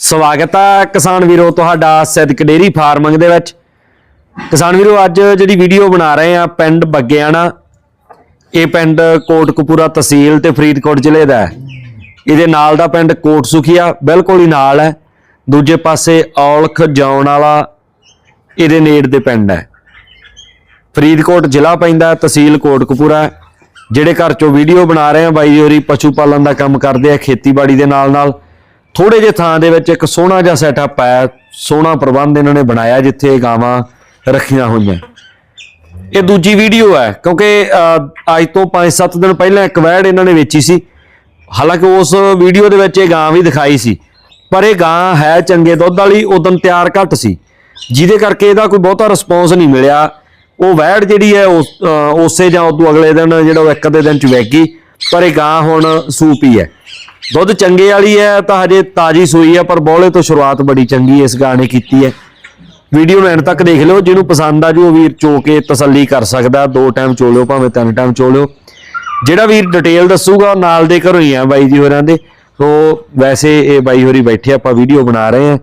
ਸਵਾਗਤ ਹੈ ਕਿਸਾਨ ਵੀਰੋ ਤੁਹਾਡਾ ਸਿੱਧਕ ਡੇਰੀ ਫਾਰਮਿੰਗ ਦੇ ਵਿੱਚ। ਕਿਸਾਨ ਵੀਰੋ, ਅੱਜ ਜਿਹੜੀ ਵੀਡੀਓ ਬਣਾ ਰਹੇ ਆ ਪਿੰਡ ਬੱਗਿਆਣਾ, ਇਹ ਪਿੰਡ ਕੋਟਕਪੂਰਾ ਤਹਿਸੀਲ ਤੇ ਫਰੀਦਕੋਟ ਜ਼ਿਲ੍ਹੇ ਦਾ ਹੈ। ਇਹਦੇ ਨਾਲ ਦਾ ਪਿੰਡ ਕੋਟ ਸੁਖੀਆ ਬਿਲਕੁਲ ਹੀ ਨਾਲ ਹੈ। ਦੂਜੇ ਪਾਸੇ ਔਲਖ ਜਾਉਣ ਵਾਲਾ ਇਹਦੇ ਨੇੜ ਦੇ ਪਿੰਡ ਹੈ। ਫਰੀਦਕੋਟ ਜ਼ਿਲ੍ਹਾ ਪੈਂਦਾ ਤਹਿਸੀਲ ਕੋਟਕਪੂਰਾ ਜਿਹੜੇ ਘਰ ਚੋਂ ਵੀਡੀਓ ਬਣਾ ਰਹੇ ਆ, ਬਾਈ ਜੀ ਹੋਰੀ ਪਸ਼ੂ ਪਾਲਣ ਦਾ ਕੰਮ ਕਰਦੇ ਆ, ਖੇਤੀਬਾੜੀ ਦੇ ਨਾਲ ਨਾਲ ਥੋੜੇ ਜਿਹੇ ਥਾਂ ਦੇ ਵਿੱਚ ਇੱਕ ਸੋਹਣਾ ਜਿਹਾ ਸੈਟਅਪ ਹੈ ਸੋਹਣਾ ਪ੍ਰਬੰਧ ਇਹਨਾਂ ਨੇ ਬਣਾਇਆ ਜਿੱਥੇ ਗਾਵਾਂ ਰੱਖੀਆਂ ਹੋਈਆਂ। ਇਹ ਦੂਜੀ ਵੀਡੀਓ ਹੈ, ਕਿਉਂਕਿ ਅੱਜ ਤੋਂ 5-7 ਦਿਨ ਪਹਿਲਾਂ ਇੱਕ ਵੈੜ ਇਹਨਾਂ ਨੇ ਵੇਚੀ ਸੀ। ਹਾਲਾਂਕਿ ਉਸ ਵੀਡੀਓ ਦੇ ਵਿੱਚ ਇਹ ਗਾਂ ਵੀ ਦਿਖਾਈ ਸੀ, ਪਰ ਇਹ ਗਾਂ ਹੈ ਚੰਗੇ ਦੁੱਧ ਵਾਲੀ ਉਦੋਂ ਤਿਆਰ ਘੱਟ ਸੀ। ਜਿਹਦੇ ਕਰਕੇ ਇਹਦਾ ਕੋਈ ਬਹੁਤਾ ਰਿਸਪੌਂਸ ਨਹੀਂ ਮਿਲਿਆ। ਉਹ ਵੈੜ ਜਿਹੜੀ ਹੈ, ਉਸ ਉਸੇ ਜਾਂ ਉਦੋਂ ਅਗਲੇ ਦਿਨ, ਜਿਹੜਾ ਉਹ ਇੱਕ ਦੇ ਦਿਨ ਚ ਵੈਗੀ ਪਰ ਇਹ ਗਾਂ ਹੁਣ ਸੂਪੀ ਹੈ। ਦੁੱਧ ਚੰਗੇ ਵਾਲੀ ਹੈ ਤਾਂ ਹਜੇ ਤਾਜੀ ਸੂਈ ਹੈ ਪਰ ਬੋਲੇ ਤੋਂ ਸ਼ੁਰੂਆਤ ਬੜੀ ਚੰਗੀ ਇਸ ਗਾਂ ਨੇ ਕੀਤੀ ਹੈ। ਵੀਡੀਓ ਨੂੰ ਐਂਡ ਤੱਕ ਦੇਖ ਲਿਓ ਜਿਹਨੂੰ ਪਸੰਦ ਆ ਜੀ ਉਹ ਵੀਰ ਚੋ ਕੇ ਤਸੱਲੀ ਕਰ ਸਕਦਾ ਦੋ ਟਾਈਮ ਚੋ ਲਿਓ ਭਾਵੇਂ ਤਿੰਨ ਟਾਈਮ ਚੋ ਲਿਓ ਜਿਹੜਾ ਵੀਰ ਡਿਟੇਲ ਦੱਸੂਗਾ ਉਹ ਨਾਲ ਦੇ ਘਰੋਂ ਹੀ ਆ ਬਾਈ ਜੀ ਹੋਰਾਂ ਦੇ। ਸੋ ਵੈਸੇ ਇਹ ਬਾਈ ਹੋਰੀ ਬੈਠੇ ਆਪਾਂ ਵੀਡੀਓ ਬਣਾ ਰਹੇ ਆ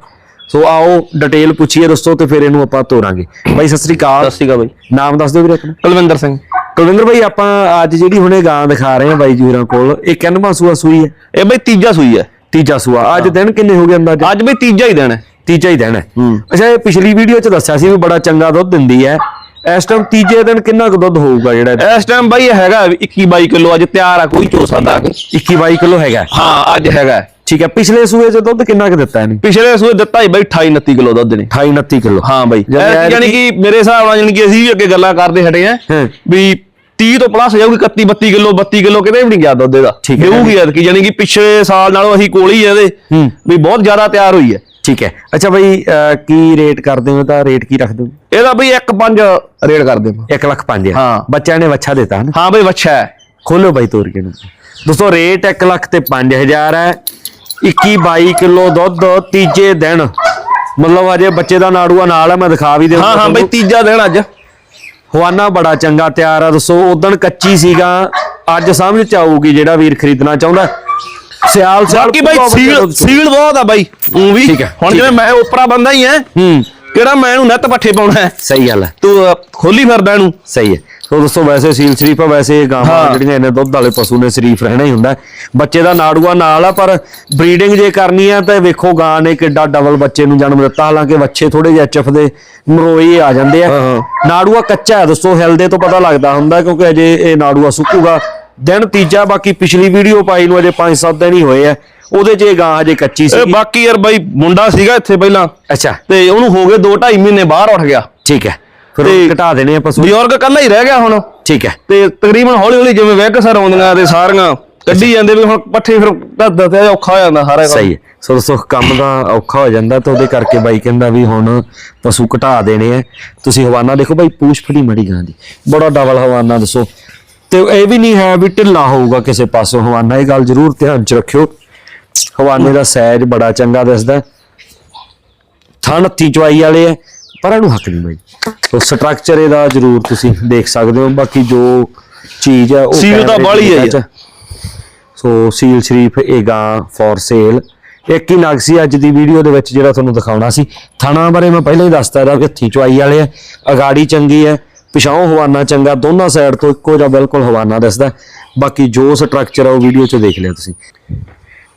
ਸੋ ਆਓ ਡਿਟੇਲ ਪੁੱਛੀਏ ਦੋਸਤੋ ਤੇ ਫਿਰ ਇਹਨੂੰ ਆਪਾਂ ਤੋਰਾਂਗੇ। ਬਾਈ ਸਤਿ ਸ੍ਰੀ ਅਕਾਲ। ਸਤਿ ਸ਼੍ਰੀ ਅਕਾਲ ਬਾਈ। ਨਾਮ ਦੱਸ ਦਿਓ ਵੀਰੇ ਆਪਣਾ। ਕੁਲਵਿੰਦਰ ਸਿੰਘ। ਕੁਲਵਿੰਦਰ ਬਾਈ ਆਪਾਂ ਅੱਜ ਜਿਹੜੀ ਹੁਣੇ ਗਾਂ ਦਿਖਾ ਰਹੇ ਆ ਬਾਈ ਜੀ ਹੋਰਾਂ ਕੋਲ ਇਹ ਕਿੰਨਵਾਂ ਸੂਆ ਸੂਈ ਹੈ? ਇਹ ਬਾਈ ਤੀਜਾ ਸੂਈ ਹੈ। ਤੀਜਾ ਸੂਆ। ਅੱਜ ਦਿਨ ਕਿੰਨੇ ਹੋ ਗਏ ਅੰਦਾਜ਼ਾ? ਅੱਜ ਬਈ ਤੀਜਾ ਹੀ ਦਿਨ ਹੈ। ਤੀਜਾ ਹੀ ਦਿਨ ਹੈ। ਹੂੰ। ਅੱਛਾ ਇਹ ਪਿਛਲੀ ਵੀਡੀਓ 'ਚ ਦੱਸਿਆ ਸੀ ਵੀ ਬੜਾ ਚੰਗਾ ਦੁੱਧ ਦਿੰਦੀ ਹੈ। ਇਸ ਟਾਈਮ ਤੀਜੇ ਦਿਨ ਕਿੰਨਾ ਕੁ ਦੁੱਧ ਹੋਊਗਾ ਜਿਹੜਾ? ਇਸ ਟਾਈਮ ਬਾਈ ਹੈਗਾ 21 22 ਕਿਲੋ ਅੱਜ ਤਿਆਰ ਆ ਕੋਈ ਚੋ ਸਕਦਾ ਆ ਕੇ। 21 22 ਕਿਲੋ ਹੈਗਾ। ਹਾਂ ਅੱਜ ਹੈਗਾ। ਠੀਕ ਹੈ ਪਿਛਲੇ ਸੂਏ 'ਚ ਦੁੱਧ ਕਿੰਨਾ ਕੁ ਦਿੱਤਾ ਇਹਨੇ? ਪਿਛਲੇ ਸੂਏ ਦਿੱਤਾ ਹੀ ਬਾਈ 28 29 ਕਿਲੋ ਦੁੱਧ ਨੇ 28 29 ਕਿਲੋ। ਹਾਂ ਬਾਈ। ਯਾਨੀ ਕਿ ਮੇਰੇ ਹਿਸਾਬ ਨਾਲ ਯਾਨੀ ਕਿ ਅਸੀਂ ਵੀ ਅੱਗੇ ਗੱਲਾਂ ਕਰਦੇ ਹਟੇ ਆ। ਵੀ 30 ਤੋਂ ਪਲੱਸ ਜਾਊਗੀ 31 32 ਕਿਲੋ 32 ਕਿਲੋ ਕਿਤੇ ਵੀ ਨਹੀਂ ਗਿਆ ਦੁੱਧ ਇਹਦਾ। ਠੀਕ ਹੈ। ਦੇਊਗੀ ਐਤਕੀ ਯਾਨੀ ਕਿ ਪਿਛਲੇ ਸਾਲ ਨਾਲੋਂ ਅਸੀਂ ਕੋਲ ਹੀ ਆ ਇਹਦੇ। ਵੀ ਬਹੁਤ ਜ਼ਿਆਦਾ ਤਿਆਰ ਹੋਈ ਹੈ। ਠੀਕ ਹੈ। ਅੱਛਾ ਬਈ ਕੀ ਰੇਟ ਕਰਦੇ ਹੋ ਤਾਂ ਰੇਟ ਕੀ ਰੱਖਦੇ ਹੋ? ਇਹਦਾ ਬਈ 1.5 ਰੇਟ ਕਰਦੇ ਹਾਂ 1 ਲੱਖ 5 ਹਾਂ। ਬੱਚਿਆਂ ਨੇ ਵੱਛਾ ਦਿੱਤਾ ਹਨ ਹਾਂ ਬਈ ਵੱਛਾ ਹੈ। ਖੋਲੋ ਬਾਈ ਤੋਰ ਕੇ ਨੂੰ। ਦੋਸਤੋ ਰੇਟ 1 ਲੱਖ ਤੇ 5000 ਹੈ। 21 22 ਕਿਲੋ ਦੁੱਧ ਤੀਜੇ ਦਿਨ। ਮਤਲਬ ਅਜੇ ਬੱਚੇ ਦਾ ਨਾੜੂਆ ਨਾਲ ਹੈ ਮੈਂ ਦਿਖਾ ਵੀ ਦੇਵਾਂ ਹਾਂ ਹਾਂ ਬਈ ਤੀਜਾ ਦਿਨ ਅੱਜ। ਹਵਾਨਾ ਬੜਾ ਚੰਗਾ ਤਿਆਰ ਆ ਦੱਸੋ ਉਦੋਂ ਕੱਚੀ ਸੀਗਾ। ਅੱਜ ਸਮਝ ਚ ਆਊਗੀ ਜਿਹੜਾ ਵੀਰ ਖਰੀਦਣਾ ਚਾਹੁੰਦਾ। ਸਿਆਲ ਸਿਆਲ ਬਾਕੀ ਬਾਈ ਸੀਲ। ਸੀਲ ਬਹੁਤ ਆ ਬਾਈ। ਉਹ ਵੀ। ਹੁਣ ਜਿਵੇਂ ਮੈਂ ਉਪਰਾ ਬੰਦਾ ਹੀ ਐ ਹੂੰ। ਕਿਹੜਾ ਮੈਂ ਇਹਨੂੰ ਨੱਤ ਪੱਠੇ ਪਾਉਣਾ ਸਹੀ ਗੱਲ ਹੈ। ਤੂੰ ਖੋਲੀ ਫਿਰਦਾ ਇਹਨੂੰ। ਸਹੀ ਹੈ। ਸੋ ਦੋਸਤੋ ਵੈਸੇ ਸੀਲ ਸ਼ਰੀਫ ਆ ਵੈਸੇ ਇਹ ਗਾਵਾਂ। ਜਿਹੜੀਆਂ ਇਹਨੇ ਦੁੱਧ ਵਾਲੇ ਪਸ਼ੂ ਨੇ ਸ਼ਰੀਫ ਰਹਿਣਾ ਹੀ ਹੁੰਦਾ। ਬੱਚੇ ਦਾ ਨਾੜੂਆ ਨਾਲ ਆ ਪਰ ਬਰੀਡਿੰਗ ਜੇ ਕਰਨੀ ਆ ਤਾਂ ਵੇਖੋ ਗਾਂ ਨੇ ਕਿੱਡਾ ਡਬਲ ਬੱਚੇ ਨੂੰ ਜਨਮ ਦਿੱਤਾ। ਹਾਲਾਂਕਿ ਬੱਚੇ ਥੋੜੇ ਜਿਹੇ ਐਚਐਫ ਦੇ ਨਰੋਈ ਆ ਜਾਂਦੇ ਆ। ਨਾੜੂਆ ਕੱਚਾ ਹੈ ਦੋਸਤੋ ਹਿਲਦੇ ਤੋਂ ਪਤਾ ਲੱਗਦਾ ਹੁੰਦਾ ਕਿਉਂਕਿ ਅਜੇ ਇਹ ਨਾੜੂਆ ਸੁੱਕੂਗਾ। ਦਿਨ ਤੀਜਾ ਬਾਕੀ ਪਿਛਲੀ ਵੀਡੀਓ ਪਾਈ ਨੂੰ ਅਜੇ 5-7 ਦਿਨ ਹੀ ਹੋਏ ਆ। ਉਹਦੇ 'ਚ ਇਹ ਗਾਂ ਹਜੇ ਕੱਚੀ ਇਹ ਸੀ ਬਾਕੀ ਯਾਰ ਬਾਈ ਮੁੰਡਾ ਸੀਗਾ ਇੱਥੇ ਪਹਿਲਾਂ। ਅੱਛਾ। ਤੇ ਉਹਨੂੰ ਹੋ ਗਏ 2 2.5 ਮਹੀਨੇ ਬਾਹਰ ਉੱਠ ਗਿਆ। ਠੀਕ ਹੈ। ਫਿਰ ਘਟਾ ਦੇਣੇ ਆ ਪਸ਼ੂ ਬਜ਼ੁਰਗ ਕੱਲਾ ਹੀ ਰਹਿ ਗਿਆ ਹੁਣ। ਠੀਕ ਹੈ। ਤੇ ਤਕਰੀਬਨ ਹੌਲੀ ਹੌਲੀ ਜਿਵੇਂ ਵੈਗ ਸਰ ਆਉਂਦੀਆਂ ਤੇ ਸਾਰੀਆਂ ਕੱਢੀ ਜਾਂਦੇ ਵੀ ਹੁਣ ਪੱਠੇ ਫਿਰ ਦੱਸਦਾ ਤੇ ਔਖਾ ਹੋ ਜਾਂਦਾ ਸਾਰਾ। ਸਹੀ ਹੈ। ਸੋ ਦੋਸਤੋ ਕੰਮ ਦਾ ਔਖਾ ਹੋ ਜਾਂਦਾ ਤਾਂ ਉਹਦੇ ਕਰਕੇ ਬਾਈ ਕਹਿੰਦਾ ਵੀ ਹੁਣ ਪਸ਼ੂ ਘਟਾ ਦੇਣੇ ਆ। ਤੁਸੀਂ ਹਵਾਨਾ ਦੇਖੋ ਬਾਈ ਪੂਛ ਫੜੀ ਮੜੀ ਗਾਂ ਦੀ। ਬੜਾ ਡਬਲ ਹਵਾਨਾ ਦੱਸੋ। ਤੇ ਇਹ ਵੀ ਨਹੀਂ ਹੈ ਵੀ ਢਿੱਲਾ ਹੋਊਗਾ ਕਿਸੇ ਪਾਸੋਂ। ਹਵਾਨਾ ਇਹ ਗੱਲ ਜ਼ਰੂਰ ਧਿਆਨ ਚ ਰੱਖਿਓ। ਹਵਾਨੇ ਦਾ ਸਾਈਜ਼ ਬੜਾ ਚੰਗਾ ਦਿਸਦਾ। ਥਣ ਹੱਥੀ ਚਵਾਈ ਵਾਲੇ ਆ ਪਰ ਇਹਨੂੰ ਹੱਕ ਨਹੀਂ ਬਾਈ। ਸੋ ਸਟਰਕਚਰ ਇਹਦਾ ਜ਼ਰੂਰ ਤੁਸੀਂ ਦੇਖ ਸਕਦੇ ਹੋ। ਬਾਕੀ ਜੋ ਚੀਜ਼ ਹੈ ਉਹ ਸੀਲ ਤਾਂ ਬਾਹਲੀ ਹੈ। ਸੋ ਸੀਲ ਸ਼ਰੀਫ ਇਹ ਗਾਂ ਫॉर ਸੇਲ ਇੱਕ ਹੀ ਨਗ ਸੀ ਅੱਜ ਦੀ ਵੀਡੀਓ ਦੇ ਵਿੱਚ ਜਿਹੜਾ ਤੁਹਾਨੂੰ ਦਿਖਾਉਣਾ ਸੀ। ਥਾਣਾ ਬਾਰੇ ਮੈਂ ਪਹਿਲਾਂ ਹੀ ਦੱਸਤਾ ਇਹਦਾ ਕਿ ਹੱਥੀ ਚਵਾਈ ਵਾਲੇ ਆ ਅਗਾੜੀ ਚੰਗੀ ਹੈ। ਪਿਛਾਉਂ ਹਵਾਨਾ ਚੰਗਾ, ਦੋਨਾਂ ਸਾਈਡ ਤੋਂ ਇੱਕੋ ਜਿਹਾ ਬਿਲਕੁਲ ਹਵਾਨਾ ਦਿਸਦਾ ਬਾਕੀ ਜੋ ਸਟਰਕਚਰ ਆ ਉਹ ਵੀਡੀਓ 'ਚ ਦੇਖ ਲਿਆ ਤੁਸੀਂ।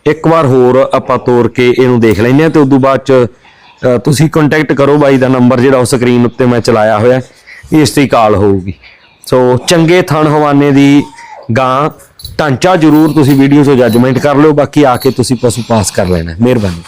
ਇੱਕ ਵਾਰ ਹੋਰ ਆਪਾਂ ਤੋੜ ਕੇ ਇਹਨੂੰ ਦੇਖ ਲੈਂਦੇ ਆ ਤੇ ਤੋਂ ਬਾਅਦ ਚ ਤੁਸੀਂ ਕੰਟੈਕਟ ਕਰੋ ਬਾਈ ਦਾ ਨੰਬਰ ਜਿਹੜਾ ਉਹ ਸਕਰੀਨ ਉੱਤੇ ਮੈਂ ਚਲਾਇਆ ਹੋਇਆ ਇਸ ਤੇ ਕਾਲ ਹੋਊਗੀ। ਸੋ ਚੰਗੇ ਥਣ ਹਵਾਨੇ ਦੀ ਗਾਂ, ਢਾਂਚਾ ਜ਼ਰੂਰ ਤੁਸੀਂ ਵੀਡੀਓ 'ਚੋਂ ਜੱਜਮੈਂਟ ਕਰ ਲਿਓ। ਬਾਕੀ ਆ ਕੇ ਤੁਸੀਂ ਪਸ਼ੂ ਪਾਸ ਕਰ ਲੈਣਾ ਮਿਹਰਬਾਨੀ।